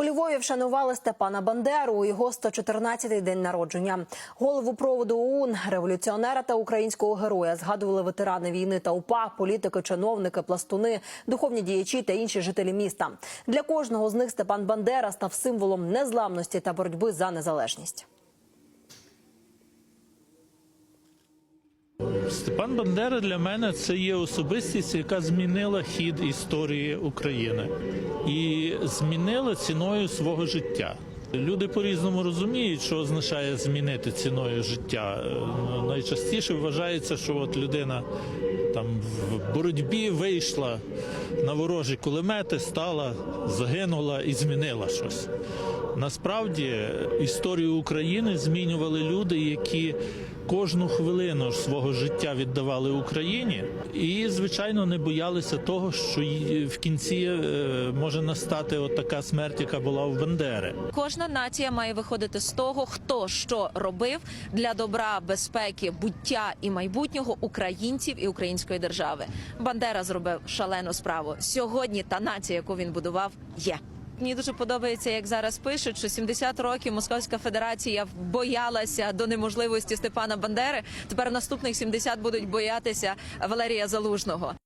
У Львові вшанували Степана Бандеру у його 114-й день народження. Голову проводу ОУН, революціонера та українського героя згадували ветерани війни та УПА, політики, чиновники, пластуни, духовні діячі та інші жителі міста. Для кожного з них Степан Бандера став символом незламності та боротьби за незалежність. Степан Бандера для мене це є особистість, яка змінила хід історії України і змінила ціною свого життя. Люди по-різному розуміють, що означає змінити ціною життя. Е, Найчастіше вважається, що от людина там в боротьбі вийшла на ворожі кулемети, стала, загинула і змінила щось. Насправді історію України змінювали люди, які кожну хвилину свого життя віддавали Україні, і звичайно не боялися того, що в кінці е, може настати от така смерть, яка була в Бандери. Кожна нація має виходити з того, хто що робив для добра, безпеки, буття і майбутнього українців і української держави. Бандера зробив шалену справу. Сьогодні та нація, яку він будував, є. Мені дуже подобається, як зараз пишуть, що 70 років Московська Федерація боялася до неможливості Степана Бандери. Тепер наступних 70 будуть боятися Валерія Залужного.